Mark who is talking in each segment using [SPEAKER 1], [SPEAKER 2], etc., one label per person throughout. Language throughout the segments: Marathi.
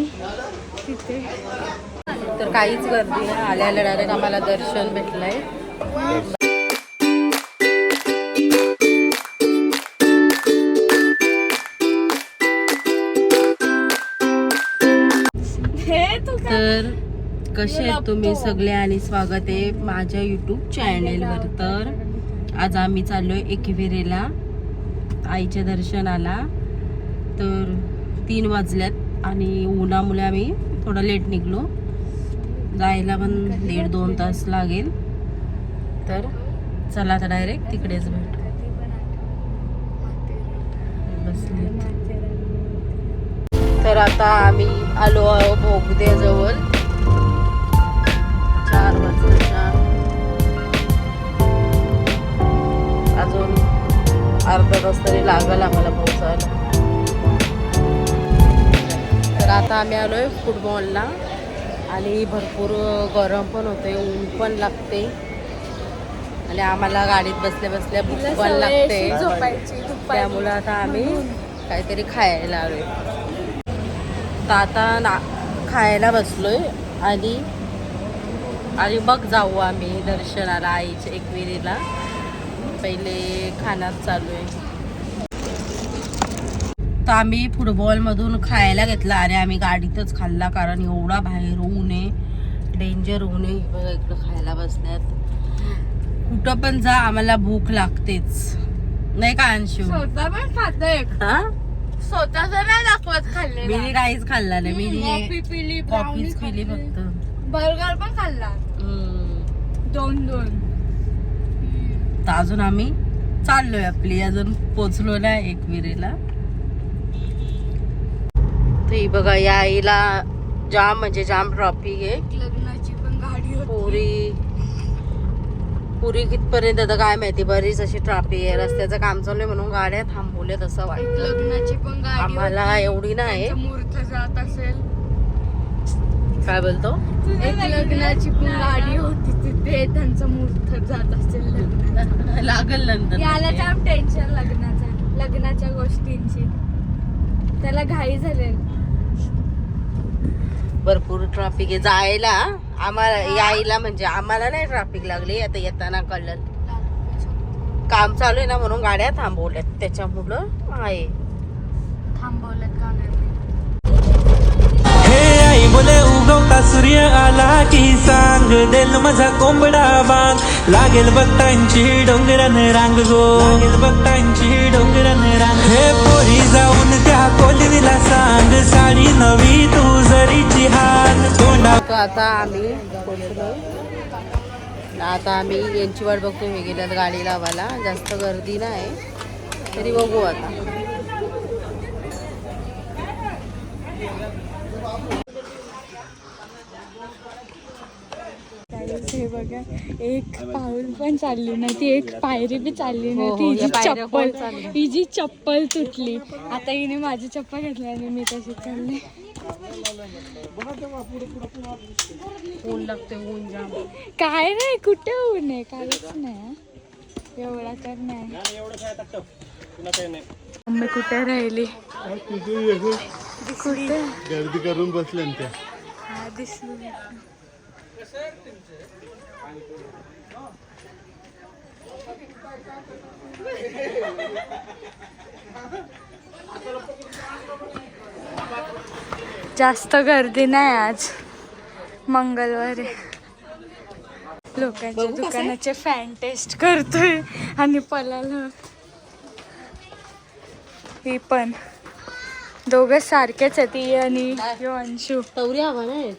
[SPEAKER 1] आम्ही तिथे.
[SPEAKER 2] तर काहीच गर्दी नाही. आल्या आल्या डायरेक्ट आम्हाला दर्शन भेटलंय.
[SPEAKER 1] हे तू
[SPEAKER 2] तर कसे आहेत तुम्ही सगळे आणि स्वागत आहे माझ्या युट्यूब चॅनेलवर तर आज आम्ही चाललोय एकविरेला आईच्या दर्शनाला. तर तीन वाजल्यात. आणि उन्हामुळे आम्ही थोडं लेट निघलो. जायला पण दीड दोन तास लागेल. तर चला आता डायरेक्ट तिकडेच भेटू. बसले तर आता आम्ही आलो आहो भोगद्याजवळ चार वाजता अजून अर्धा तास तरी लागल आम्हाला पोहोचायला. आता आम्ही आलोय फुटबॉलला आणि भरपूर गरम पण होते ऊन पण लागते आणि आम्हाला गाडीत बसल्या बसल्या भूक पण लागते. त्यामुळं आता आम्ही काहीतरी खायला आलोय. तर आता ना खायला बसलोय आणि आणि मग जाऊ आम्ही दर्शनाला आईच्या एकविरीला. पहिले खाण्यात चालू आहे. तर आम्ही फुटबॉलमधून खायला घेतला. अरे आम्ही गाडीतच खाल्ला कारण एवढा बाहेर ऊन आहे. डेंजर ऊन आहे. बघा इकडं खायला बसल्यात. कुठं पण जा आम्हाला भूक लागतेच. नाही का अंशू?
[SPEAKER 1] स्वतः पण खाते
[SPEAKER 2] हा?
[SPEAKER 1] स्वतःच नाही दाखवत खाल्ले
[SPEAKER 2] मी काहीच खाल्ला नाही. मी
[SPEAKER 1] कॉफी पिली
[SPEAKER 2] कॉफीच पिली फक्त.
[SPEAKER 1] बर्गर पण खाल्ला.
[SPEAKER 2] हम्म.
[SPEAKER 1] दोन दोन.
[SPEAKER 2] तर अजून आम्ही चाललोय आपली. अजून पोचलो नाही एकविरेला तर ही बघा या आईला जाम म्हणजे जाम ट्रॉफिक आहे.
[SPEAKER 1] लग्नाची पण गाडी होती.
[SPEAKER 2] पुरी. पुरी कितपर्यंत आता काय माहिती बरीच अशी ट्रॅफिक आहे. रस्त्याचं काम चालू आहे म्हणून गाड्या थांबवल्यात असं
[SPEAKER 1] एक
[SPEAKER 2] वाटतं.
[SPEAKER 1] लग्नाची पण गाडी
[SPEAKER 2] आम्हाला
[SPEAKER 1] होती.
[SPEAKER 2] एवढी नाही.
[SPEAKER 1] त्यांचा मुहूर्त जात असेल.
[SPEAKER 2] काय बोलतो?
[SPEAKER 1] एक लग्नाची पण गाडी होती तिथे. त्यांचा मुहूर्त जात असेल लग्नाचा.
[SPEAKER 2] लागल नंतर.
[SPEAKER 1] याला जाम टेन्शन लग्नाचा. लग्नाच्या गोष्टींची. त्याला घाई झालेल.
[SPEAKER 2] भरपूर ट्रॅफिक आहे. जायला आम्हाला यायला म्हणजे आम्हाला नाही ट्रॅफिक लागली. आता येताना कळलं. काम चालू आहे ना म्हणून गाड्या थांबवल्यात. त्याच्यामुळं आहे.
[SPEAKER 1] थांबवलं का
[SPEAKER 3] सूर्य आला की सांग देल माझा कोंबडा बांग लागेल बघतांची डोंगरान रांग गो. लागेल बघतांची डोंगरान रांग हे पोरी जाऊन त्या कोलवीला सांग साडी नवी तू जरीची हान तोंडा
[SPEAKER 2] तो आता आम्ही आता आम्ही यांची वाट बघतो हे गेल्यात गाडी लावायला. जास्त गर्दी नाही. तरी बघू आता.
[SPEAKER 1] हे बघा एक पाऊल पण चालली नाही ती एक पायरी बी चालली
[SPEAKER 2] हो,
[SPEAKER 1] नाही
[SPEAKER 2] हो,
[SPEAKER 1] ती हिची
[SPEAKER 2] पायऱ्या कोण
[SPEAKER 1] चप्पल? हिची चप्पल तुटली. आता हिने माझी चप्पल घेतली आणि मी तशी चालली.
[SPEAKER 2] ऊन लागते ऊन जाम.
[SPEAKER 1] काय नाही कुठे ऊन आहे? काहीच नाही हं. एवढा तर नाही. मम्मी कुठे राहिली? कुठे?
[SPEAKER 4] गर्दी करून बसले ना त्या.
[SPEAKER 1] हा दिसली. जास्त गर्दी नाही आज. मंगळवार आहे. लोकांच्या दुकानाचे फॅन टेस्ट करतोय आणि पलाला. ही पण. दोघं सारखेच आहेत ती आणि अंशू.
[SPEAKER 2] तवरी हवा नाही.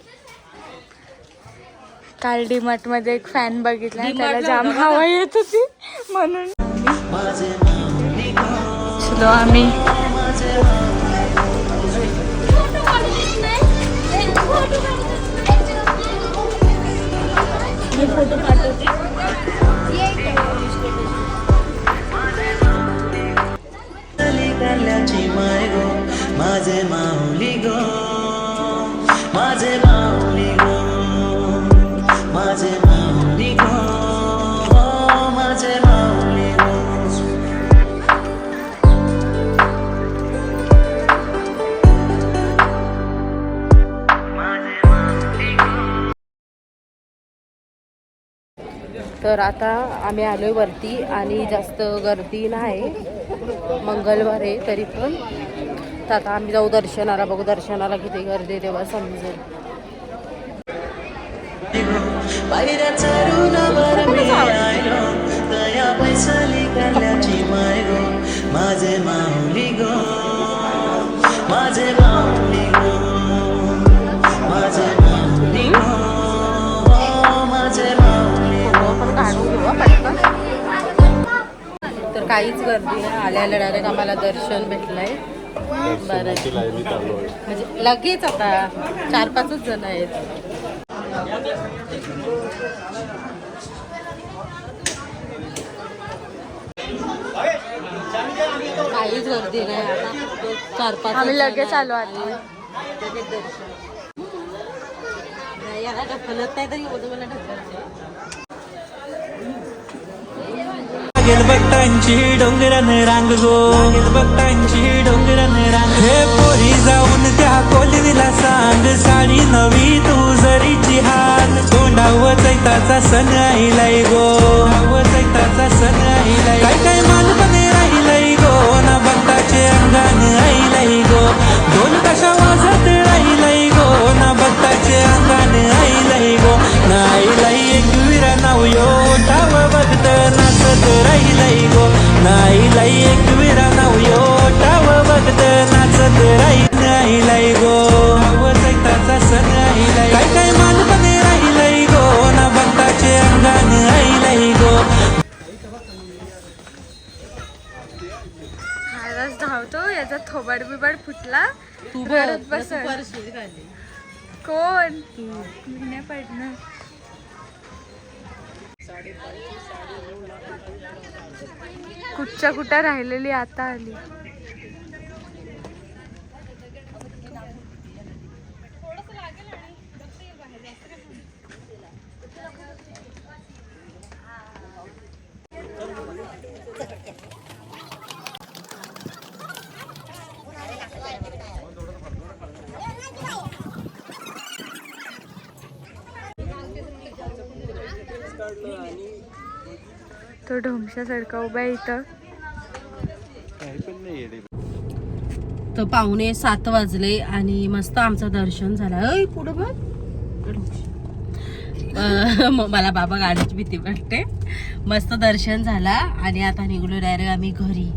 [SPEAKER 1] काल डीमार्टमध्ये एक फॅन बघितला त्याला जाम? हवा येत होती म्हणून. चलो आम्ही.
[SPEAKER 3] माझे
[SPEAKER 2] तर आता आम्ही आलोय वरती आणि जास्त गर्दी नाही. मंगळवार आहे तरी पण. तर आता आम्ही जाऊ दर्शनाला बघू दर्शनाला किती गर्दी तेव्हा समजेल.
[SPEAKER 4] माझे माऊली गो माझे
[SPEAKER 2] गर्दी नाही आल्या आल्या डायरेक्ट आम्हाला दर्शन भेटलंय. बरं. म्हणजे लगेच आता चार पाचच जण आहेत. काहीच गर्दी नाही आता. चार पाच
[SPEAKER 1] आम्ही लगेच आलो आता.
[SPEAKER 2] लगेच दर्शन. नाही याला ढकलत नाही तरी मला ढकलते
[SPEAKER 3] लागेल भक्तांची डोंगरन रांग गो. भक्तांची डोंगरन रांग हे पोरी जाऊन त्या कोलवीला सांग साडी नवी तू जरीची हात तोंडाव चैताचा सण आईलाय गो. चैताचा सण आईलाय काय काय मालपणे राहिलाय गो? ना भक्ताचे अंगान आईलाय गो. दोन कशा वाजत
[SPEAKER 1] महाराज धावतो याचा थोबाड बिबाड फुटला.
[SPEAKER 2] तू
[SPEAKER 1] रडत कोण? मी नाही पडणार कुठच्या कुठं राहिलेली आता आली. तो ढोमशासारखा उभा आहे इथं.
[SPEAKER 2] तर पाहुणे सात वाजले आणि मस्त आमचं दर्शन झालं. अय पुढं बघ. मला बाबा गाडीची भीती वाटते. मस्त दर्शन झाला आणि आता निघलो डायरेक्ट आम्ही घरी.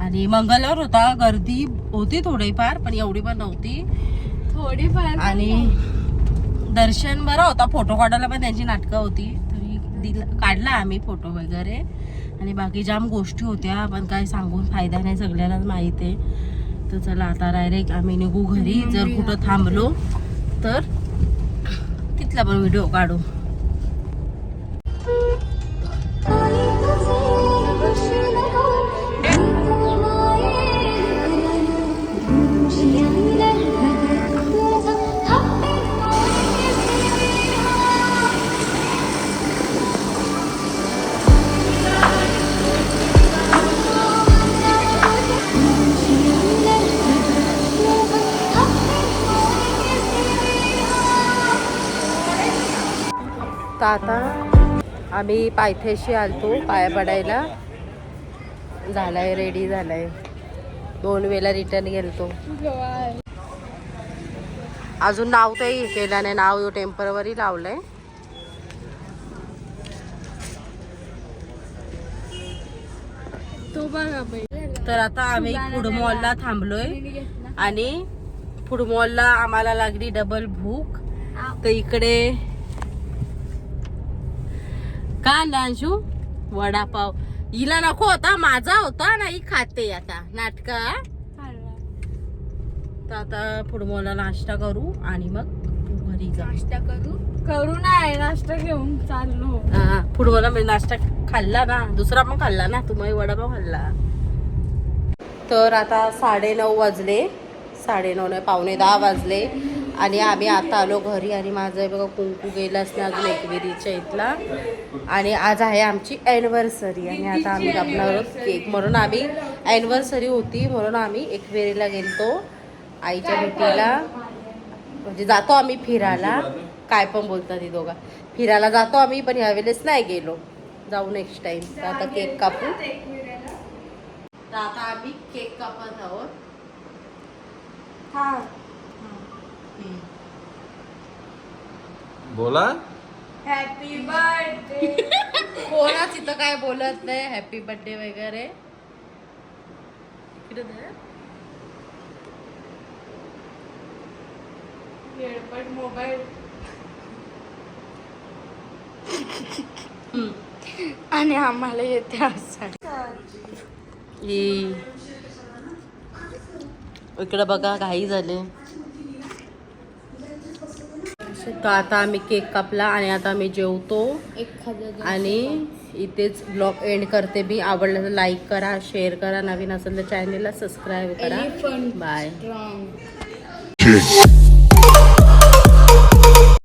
[SPEAKER 2] आणि मंगळवार होता गर्दी होती थोडीफार पण एवढी पण नव्हती.
[SPEAKER 1] थोडीफार
[SPEAKER 2] आणि दर्शन बरं होता फोटो काढायला पण त्यांची नाटकं होती. दिल काढला आम्ही फोटो वगैरे. आणि बाकी जाम गोष्टी होत्या पण काय सांगून फायदा नाही सगळ्यांनाच माहीत आहे. तर चला आता डायरेक्ट आम्ही निघू घरी. जर कुठं थांबलो तर तिथला पण व्हिडिओ काढू. आता आम्ही पायथ्याशी आलतो पाया पडायला. झालाय रेडी झालाय. दोन वेळा रिटर्न गेलतो. अजून नाव तर केलं नाही नाव टेम्परवरी लावलंय. तर आता आम्ही फूड मॉलला थांबलोय. आणि फूड मॉलला आम्हाला लागली डबल भूक तर इकडे का अंशू वडापाव. हिला नको होता माझा होता नाही खाते आता. नाटका तर आता फूड मॉलला नाश्ता करू आणि मग घरी जा
[SPEAKER 1] नाश्ता करू? करू नाही नाश्ता घेऊन चाललो.
[SPEAKER 2] हा म्हणजे नाश्ता खाल्ला ना दुसरा पण खाल्ला ना तुम्ही वडापाव खाल्ला. तर आता साडेनऊ वाजले. साडेनऊ नाही पावणे दहा वाजले. आणि आम्ही आता आलो घरी आणि माझं बघा कुंकू गेलाच नाही अजून एकविरीच्या इथला. आणि आज आहे आमची ॲनिव्हर्सरी आणि आता आम्ही कापणार आहोत केक म्हणून आम्ही ॲनिव्हर्सरी होती म्हणून आम्ही एकविरीला गेलतो आईच्या भेटीला. म्हणजे जातो आम्ही फिरायला. काय पण बोलतात ती दोघा. फिरायला जातो आम्ही पण ह्यावेळेस नाही गेलो. जाऊ नेक्स्ट टाइम तर आता केक कापू. तर आता आम्ही केक कापत आहोत.
[SPEAKER 3] बोला.
[SPEAKER 1] हॅपी बर्थडे
[SPEAKER 2] कोणाच इथं काय बोलत नाही. हॅपी बर्थडे वगैरे. इकडे दे.
[SPEAKER 1] येळपट मोबाईल. आणि आम्हाला येते असं.
[SPEAKER 2] इकडे बघा घाई झाले. तर आता आम्ही केक कापला आणि आता आम्ही जेवतो. आणि इथेच ब्लॉग एंड करते मी. आवडलं तर लाईक करा शेअर करा. नवीन असेल तर चॅनेलला सबस्क्राईब करा. बाय.